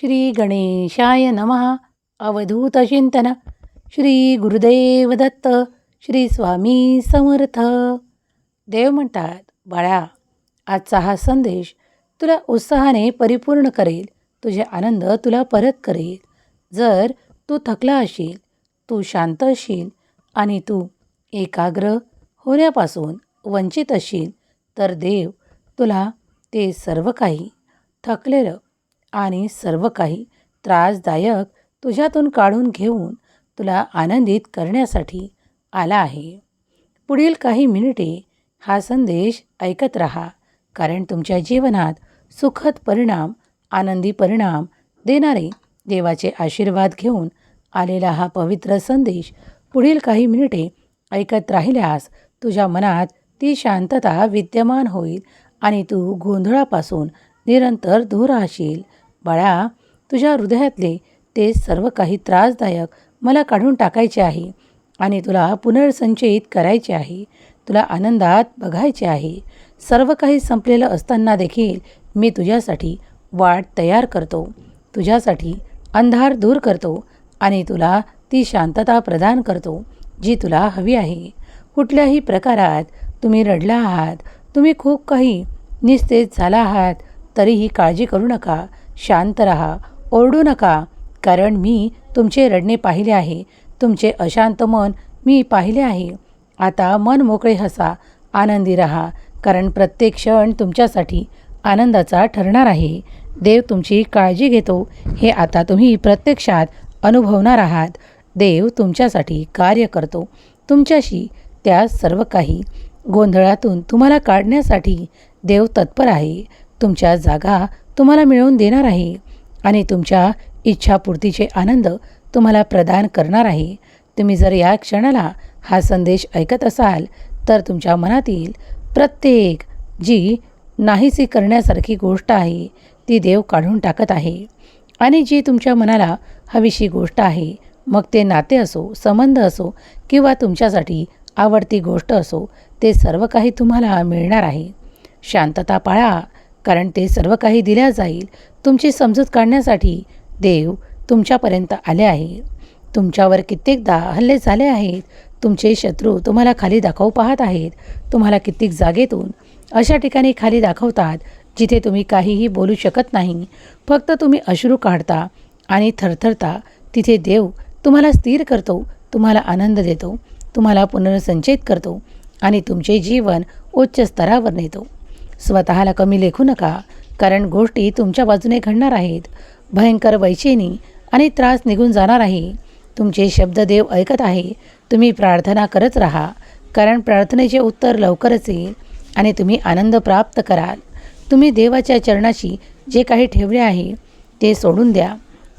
श्री गणेशाय नमः। अवधूत चिंतन। श्री गुरुदेव दत्त। श्री स्वामी समर्थ। देव म्हणतात बाळा आजचा हा संदेश तुला उत्साहाने परिपूर्ण करेल. तुझे आनंद तुला परत करेल. जर तू थकला असशील तू शांत असशील आणि तू एकाग्र होण्यापासून वंचित असशील तर देव तुला ते सर्व काही थकलेलं आणि सर्व काही त्रासदायक तुझ्यातून काढून घेऊन तुला आनंदित करण्यासाठी आला आहे. पुढील काही मिनिटे हा संदेश ऐकत राहा कारण तुमच्या जीवनात सुखद परिणाम आनंदी परिणाम देणारे देवाचे आशीर्वाद घेऊन आलेला हा पवित्र संदेश पुढील काही मिनिटे ऐकत राहिल्यास तुझ्या मनात ती शांतता विद्यमान होईल आणि तू गोंधळापासून निरंतर दूर राहशील. बाळा तुझ्या हृदयातले ते सर्व काही त्रासदायक मला काढून टाकायचे आहे आणि तुला पुनर्संचयित करायचे आहे. तुला आनंदात बघायचे आहे. सर्व काही संपलेलं असताना देखील मी तुझ्यासाठी वाट तयार करतो. तुझ्यासाठी अंधार दूर करतो आणि तुला ती शांतता प्रदान करतो जी तुला हवी आहे. कुठल्याही प्रकारात तुम्ही रडला आहात तुम्ही खूप काही निस्तेज झाला आहात तरीही काळजी करू नका. शांत रहा ओरडू नका कारण मी तुमचे रडणे पाहिले आहे. तुमचे अशांत मन मी पाहिले आहे. आता मन मोकळे हसा आनंदी रहा कारण प्रत्येक क्षण तुमच्यासाठी आनंदाचा ठरणार आहे. देव तुमची काळजी घेतो हे आता तुम्ही प्रत्यक्षात अनुभवणार आहात. देव तुमच्यासाठी कार्य करतो तुमच्याशी त्या सर्व काही गोंधळातून तुम्हाला काढण्यासाठी देव तत्पर आहे. तुमच्या जागा तुम्हाला मिळवून देणार आहे आणि तुमच्या इच्छापूर्तीचे आनंद तुम्हाला प्रदान करणार आहे. तुम्ही जर या क्षणाला हा संदेश ऐकत असाल तर तुमच्या मनातील प्रत्येक जी नाहीसी करण्यासारखी गोष्ट आहे ती देव काढून टाकत आहे. आणि जी तुमच्या मनाला हवीशी गोष्ट आहे मग ते नाते असो संबंध असो किंवा तुमच्यासाठी आवडती गोष्ट असो ते सर्व काही तुम्हाला मिळणार आहे. शांतता पाळा कारण ते सर्व काही दिल्या जाईल. तुमची समजूत काढण्यासाठी देव तुमच्यापर्यंत आले आहे तुमच्यावर कित्येकदा हल्ले झाले आहेत. तुमचे शत्रू तुम्हाला खाली दाखवू पाहत आहेत. तुम्हाला कित्येक जागेतून अशा ठिकाणी खाली दाखवतात जिथे तुम्ही काहीही बोलू शकत नाही. फक्त तुम्ही अश्रू काढता आणि थरथरता. तिथे देव तुम्हाला स्थिर करतो तुम्हाला आनंद देतो तुम्हाला पुनर्संचयित करतो आणि तुमचे जीवन उच्च स्तरावर नेतो. स्वतःला कमी लेखू नका कारण गोष्टी तुमच्या बाजूने घडणार आहेत. भयंकर वैचेनी आणि त्रास निघून जाणार आहे. तुमचे शब्द देव ऐकत आहे. तुम्ही प्रार्थना करत राहा कारण प्रार्थनेचे उत्तर लवकरच येईल आणि तुम्ही आनंद प्राप्त कराल. तुम्ही देवाच्या चरणाशी जे काही ठेवले आहे ते सोडून द्या.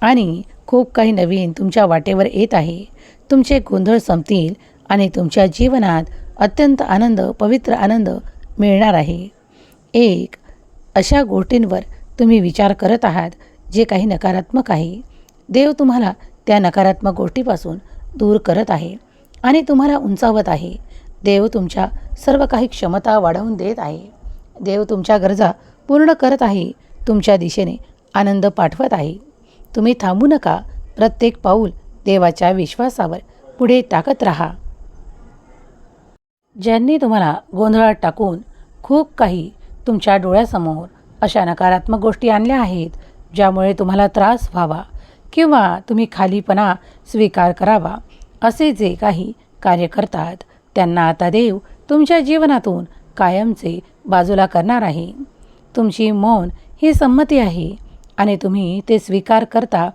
आणि खूप काही नवीन तुमच्या वाटेवर येत आहे. तुमचे गोंधळ संपतील आणि तुमच्या जीवनात अत्यंत आनंद पवित्र आनंद मिळणार आहे. एक अशा गोष्टींवर तुम्ही विचार करत आहात जे काही नकारात्मक आहे. देव तुम्हाला त्या नकारात्मक गोष्टीपासून दूर करत आहे आणि तुम्हाला उंचावत आहे. देव तुमच्या सर्व काही क्षमता वाढवून देत आहे. देव तुमच्या गरजा पूर्ण करत आहे. तुमच्या दिशेने आनंद पाठवत आहे. तुम्ही थांबू नका. प्रत्येक पाऊल देवाच्या विश्वासावर पुढे टाकत राहा. ज्यांनी तुम्हाला गोंधळात टाकून खूप काही तुमच्या डोळ्यासमोर अशा नकारात्मक गोष्टी आणल्या आहेत ज्यामुळे तुम्हाला त्रास व्हावा किंवा तुम्ही खालीपणा स्वीकार करावा असे जे काही कार्य करतात त्यांना आता देव तुमच्या जीवनातून कायमचे बाजूला करणार आहे. तुमची मौन ही संमती आहे आणि तुम्ही ते स्वीकार करता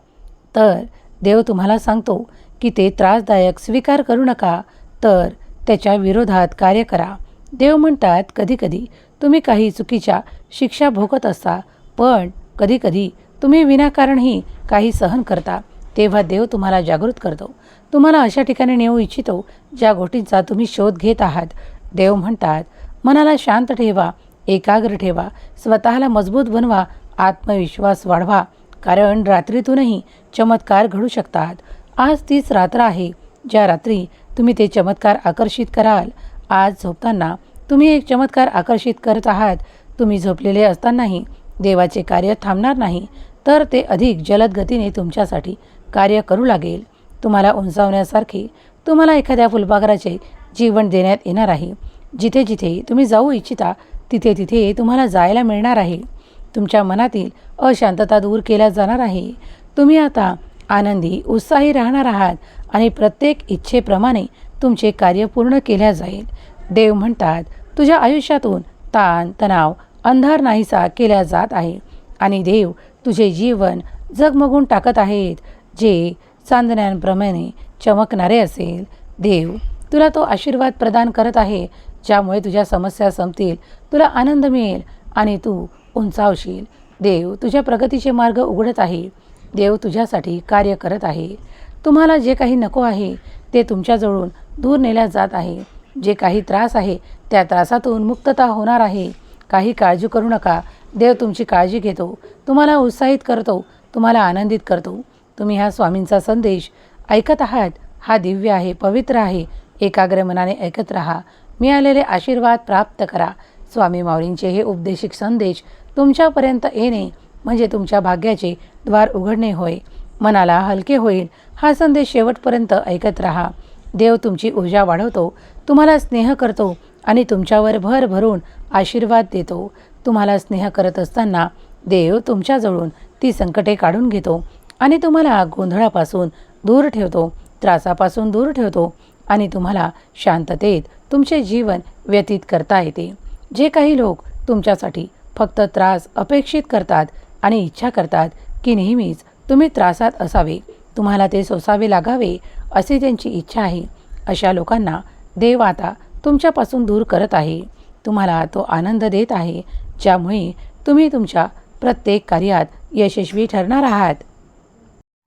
तर देव तुम्हाला सांगतो की ते त्रासदायक स्वीकार करू नका तर त्याच्या विरोधात कार्य करा. देव म्हणतात कधीकधी तुम्ही काही चुकीच्या शिक्षा भोगत असता पण कधीकधी तुम्ही विनाकारणही काही सहन करता तेव्हा देव तुम्हाला जागृत करतो. तुम्हाला अशा ठिकाणी नेऊ इच्छितो ज्या गोष्टींचा तुम्ही शोध घेत आहात. देव म्हणतात मनाला शांत ठेवा एकाग्र ठेवा स्वतःला मजबूत बनवा आत्मविश्वास वाढवा कारण रात्रीतूनही चमत्कार घडू शकतात. आज तीच रात्र आहे ज्या रात्री तुम्ही ते चमत्कार आकर्षित कराल. आज झोपताना तुम्ही एक चमत्कार आकर्षित करत आहात. तुम्ही झोपलेले असतानाही देवाचे कार्य थांबणार नाही तर ते अधिक जलद गतीने तुमच्यासाठी कार्य करू लागेल. तुम्हाला उंचावण्यासारखे तुम्हाला एखाद्या फुलपाखराचे जीवन देण्यात येणार आहे. जिथे जिथे तुम्ही जाऊ इच्छिता तिथे तिथे तुम्हाला जायला मिळणार आहे. तुमच्या मनातील अशांतता दूर केल्या जाणार आहे. तुम्ही आता आनंदी उत्साही राहणार आहात आणि प्रत्येक इच्छेप्रमाणे तुमचे कार्य पूर्ण केल्या जाईल. देव म्हणतात तुझ्या आयुष्यातून ताण तणाव अंधार नाहीसा केल्या जात आहे. आणि देव तुझे जीवन जगमगून टाकत आहेत जे चांदण्यांप्रमाणे चमकणारे असेल. देव तुला तो आशीर्वाद प्रदान करत आहे ज्यामुळे तुझ्या समस्या संपतील तुला आनंद मिळेल आणि तू उंचावशील. देव तुझ्या प्रगतीचे मार्ग उघडत आहे. देव तुझ्यासाठी कार्य करत आहे. तुम्हाला जे काही नको आहे ते तुमच्याजवळून दूर नेल्या जात आहे. जे काही त्रास आहे त्या त्रासातून मुक्तता होणार आहे. काही काळजी करू नका. देव तुमची काळजी घेतो. तुम्हाला उत्साहित करतो. तुम्हाला आनंदित करतो. तुम्ही हा स्वामींचा संदेश ऐकत आहात. हा दिव्य आहे पवित्र आहे. एकाग्र मनाने ऐकत राहा. मिळालेले आशीर्वाद प्राप्त करा. स्वामी माऊलींचे हे उपदेशिक संदेश तुमच्यापर्यंत येणे म्हणजे तुमच्या भाग्याचे द्वार उघडणे होय. मनाला हलके होईल. हा संदेश शेवटपर्यंत ऐकत राहा. देव तुमची ऊर्जा वाढवतो तुम्हाला स्नेह करतो आणि तुमच्यावर भर भरून आशीर्वाद देतो. तुम्हाला स्नेह करत असताना देव तुमच्याजवळून ती संकटे काढून घेतो आणि तुम्हाला गोंधळापासून दूर ठेवतो त्रासापासून दूर ठेवतो आणि तुम्हाला शांततेत तुमचे जीवन व्यतीत करता येते. जे काही लोक तुमच्यासाठी फक्त त्रास अपेक्षित करतात आणि इच्छा करतात की नेहमीच तुम्ही त्रासात असावे तुम्हाला ते सोसावे लागावे अशी त्यांची इच्छा आहे अशा लोकांना देव आता तुमच्यापासून दूर करत आहे. तुम्हाला तो आनंद देत आहे ज्यामुळे तुम्ही तुमच्या प्रत्येक कार्यात यशस्वी ठरणार आहात.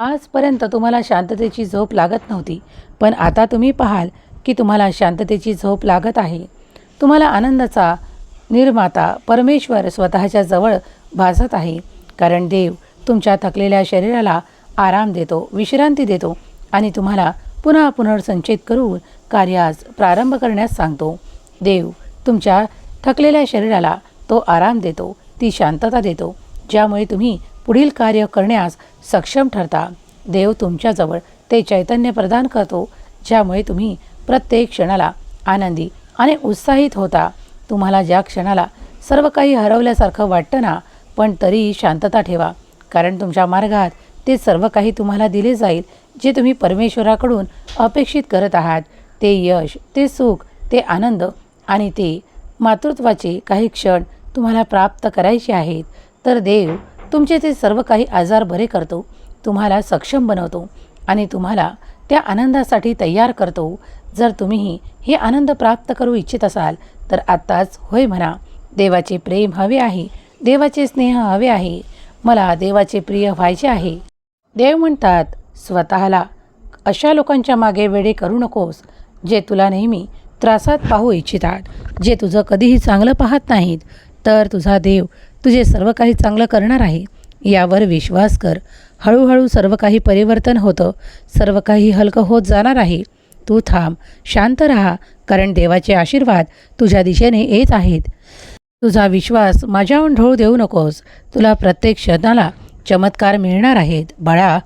आजपर्यंत तुम्हाला शांततेची झोप लागत नव्हती पण आता तुम्ही पाहाल की तुम्हाला शांततेची झोप लागत आहे. तुम्हाला आनंदाचा निर्माता परमेश्वर स्वतःच्या जवळ भासत आहे कारण देव तुमच्या थकलेल्या शरीराला आराम देतो विश्रांती देतो आणि तुम्हाला पुन्हा पुनर्संचयित करून कार्यास प्रारंभ करण्यास सांगतो. देव तुमच्या थकलेल्या शरीराला तो आराम देतो ती शांतता देतो ज्यामुळे तुम्ही पुढील कार्य करण्यास सक्षम ठरता. देव तुमच्याजवळ ते चैतन्य प्रदान करतो ज्यामुळे तुम्ही प्रत्येक क्षणाला आनंदी आणि उत्साहित होता. तुम्हाला ज्या क्षणाला सर्व काही हरवल्यासारखं वाटतं ना पण तरीही शांतता ठेवा कारण तुमच्या मार्गात ते सर्व काही तुम्हाला दिले जाईल जे तुम्ही परमेश्वराकडून अपेक्षित करत आहात ते यश ते सुख ते आनंद आणि ते मातृत्वाचे काही क्षण तुम्हाला प्राप्त करायचे आहेत. तर देव तुमचे ते सर्व काही आजार बरे करतो तुम्हाला सक्षम बनवतो आणि तुम्हाला त्या आनंदासाठी तयार करतो. जर तुम्हीही हे आनंद प्राप्त करू इच्छित असाल तर आत्ताच होय म्हणा. देवाचे प्रेम हवे आहे देवाचे स्नेह हवे आहे. मला देवाचे प्रिय व्हायचे आहे. देव म्हणतात स्वतःला अशा लोकांच्या मागे वेडे करू नकोस जे तुला नेहमी त्रासात पाहू इच्छितात जे तुझं कधीही चांगलं पाहत नाहीत. तर तुझा देव तुझे सर्व काही चांगलं करणार आहे यावर विश्वास कर. हळूहळू सर्व काही परिवर्तन होतं सर्व काही हलकं होत जाणार आहे. तू थांब शांत राहा कारण देवाचे आशीर्वाद तुझ्या दिशेने येत आहेत. तुझा विश्वास माझ्याहून ढोळ देऊ नकोस. तुला प्रत्येक क्षणाला चमत्कार मिळणार आहेत. बाळा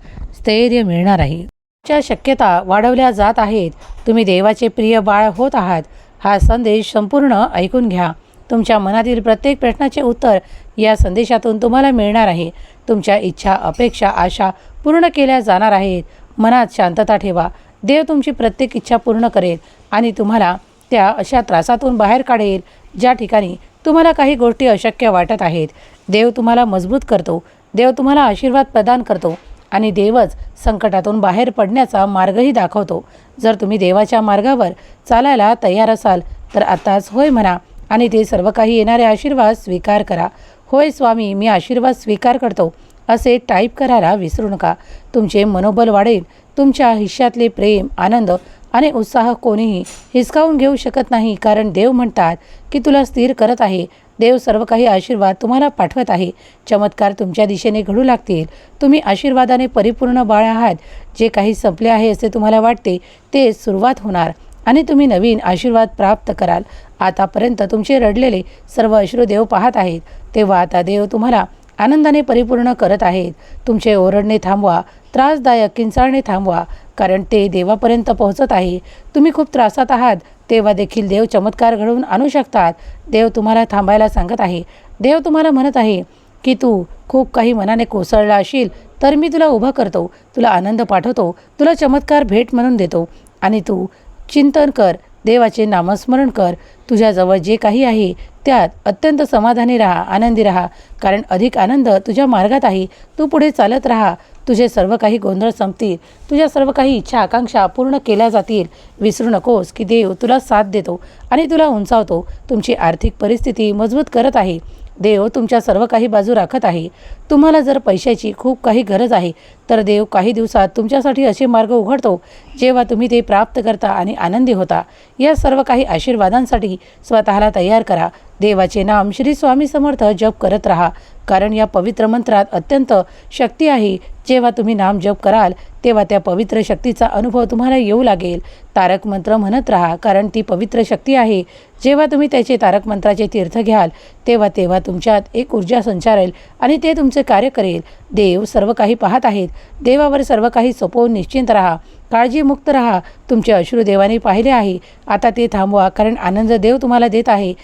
स्थैर्य मिळणार आहे. च्या शक्यता वाढवल्या जात आहेत तुम्ही देवाचे प्रिय बाळ होत आहात हा संदेश संपूर्ण ऐकून घ्या. तुमच्या मनातील प्रत्येक प्रश्नाचे उत्तर या संदेशातून तुम्हाला मिळणार आहे. तुमच्या इच्छा अपेक्षा आशा पूर्ण केल्या जाणार आहेत. मनात शांतता ठेवा. देव तुमची प्रत्येक इच्छा पूर्ण करेल आणि तुम्हाला त्या अशा त्रासातून बाहेर काढेल ज्या ठिकाणी तुम्हाला काही गोष्टी अशक्य वाटत आहेत. देव तुम्हाला मजबूत करतो. देव तुम्हाला आशीर्वाद प्रदान करतो. आणि देवच संकटातून बाहेर पडण्याचा मार्गही दाखवतो. जर तुम्ही देवाच्या मार्गावर चालायला तयार असाल तर आत्ताच होय म्हणा आणि ते सर्व काही येणारे आशीर्वाद स्वीकार करा. होय स्वामी मी आशीर्वाद स्वीकार करतो असे टाईप करायला विसरू नका. तुमचे मनोबल वाढेल तुमच्या हिश्यातले प्रेम आनंद आणि उत्साह कोणीही हिसकावून घेऊ शकत नाही कारण देव म्हणतात की तुला स्थिर करत आहे. देव सर्व काही आशीर्वाद तुम्हाला पाठवत आहे. चमत्कार तुमच्या दिशेने घडू लागतील. तुम्ही आशीर्वादाने परिपूर्ण बाळ आहात. जे काही संपले आहे असे तुम्हाला वाटते ते सुरुवात होणार. आणि तुम्ही नवीन आशीर्वाद प्राप्त कराल. आतापर्यंत तुमचे रडलेले सर्व अश्रू देव पाहत आहेत. तेव्हा आता देव तुम्हाला आनंदाने परिपूर्ण करत आहेत. तुमचे ओरडणे थांबवा. त्रासदायक किंचाळणे थांबवा कारण ते देवापर्यंत पोहोचत आहे. तुम्ही खूप त्रासात आहात तेव्हा देखील देव चमत्कार घडवून आणू शकतात. देव तुम्हाला थांबायला सांगत आहे. देव तुम्हाला म्हणत आहे की तू खूप काही मनाने कोसळला असशील तर मी तुला उभा करतो तुला आनंद पाठवतो तुला चमत्कार भेट म्हणून देतो. आणि तू चिंतन कर देवाचे नामस्मरण कर. तुझ्याजवळ जे काही आहे त्यात अत्यंत समाधानी राहा आनंदी राहा. कारण अधिक आनंद तुझ्या मार्गात आहे. तू पुढे चालत राहा. तुझे सर्व काही गोंधळ संपतील. तुझ्या सर्व काही इच्छा आकांक्षा पूर्ण केल्या जातील. विसरू नकोस की देव तुला साथ देतो आणि तुला उंचावतो. तुमची आर्थिक परिस्थिती मजबूत करत आहे. देव तुमच्या सर्व काही बाजू राखत आहे. तुम्हाला जर पैशाची खूप काही गरज आहे तर देव काही दिवसात तुमच्यासाठी असे मार्ग उघडतो जेव्हा तुम्ही ते प्राप्त करता आणि आनंदी होता. या सर्व काही आशीर्वादांसाठी स्वतःला तयार करा. देवाचे नाम श्री स्वामी समर्थ जप करत राहा कारण या पवित्र मंत्रात अत्यंत शक्ती आहे जेव्हा तुम्ही नाम जप कराल तेव्हा त्या पवित्र शक्तीचा अनुभव तुम्हाला येऊ लागेल. तारक मंत्र म्हणत राहा कारण ती पवित्र शक्ती आहे. जेव्हा तुम्ही त्याचे तारक मंत्राचे तीर्थ घ्याल तेव्हा तेव्हा तुमच्यात एक ऊर्जा संचारेल आणि ते तुमचे कार्य करेल. देव सर्व काही पाहत आहेत. देवावर सर्व काही सोपवून निश्चिंत राहा. काळजीमुक्त राहा. तुमचे अश्रू देवाने पाहिले आहे. आता ते थांबवा कारण आनंद देव तुम्हाला देत आहे.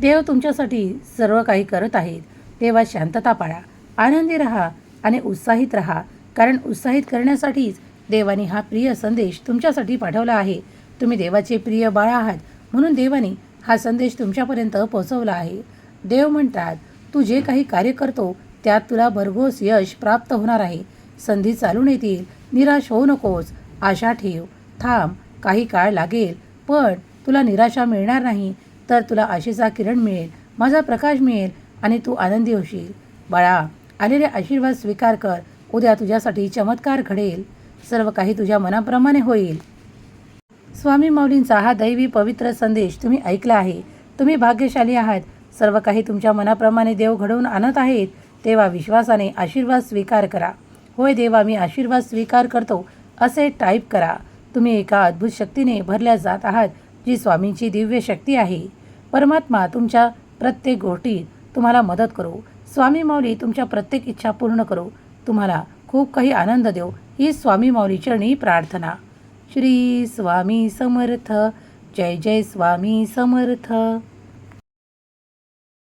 देव तुमच्यासाठी सर्व काही करत आहेत. तेव्हा शांतता पाळा. आनंदी राहा. आणि उत्साहित राहा. कारण उत्साहित करण्यासाठीच देवाने हा प्रिय संदेश तुमच्यासाठी पाठवला आहे. तुम्ही देवाचे प्रिय बाळ आहात म्हणून देवाने हा संदेश तुमच्यापर्यंत पोहोचवला आहे. देव म्हणतात तू जे काही कार्य करतो त्यात तुला भरघोस यश प्राप्त होणार आहे. संधी चालून येतील निराश होऊ नकोस. आशा ठेव. थांब काही काळ लागेल पण तुला निराशा मिळणार नाही. तर तुला आशेचा किरण मिळेल माझा प्रकाश मिळेल आणि तू आनंदी होशील. बाळा आलेले आशीर्वाद स्वीकार कर. उद्या तुझ्यासाठी चमत्कार घडेल. सर्व काही तुझ्या मनाप्रमाणे होईल. स्वामी माऊलींचा हा दैवी पवित्र संदेश तुम्ही ऐकला आहे. तुम्ही भाग्यशाली आहात. सर्व काही तुमच्या मनाप्रमाणे देव घडवून आणत आहेत तेव्हा विश्वासाने आशीर्वाद स्वीकार करा. होय देवा मी आशीर्वाद स्वीकार करतो असे टाईप करा. तुम्ही एका अद्भुत शक्तीने भरल्या जात आहात जी स्वामींची दिव्य शक्ती आहे. परमात्मा तुमच्या प्रत्येक गोष्टीत तुम्हाला मदत करू. स्वामी माऊली तुमच्या प्रत्येक इच्छा पूर्ण करो. तुम्हाला खूप काही आनंद देऊ ही स्वामी माऊली चरणी प्रार्थना. श्री स्वामी समर्थ. जय जय स्वामी समर्थ.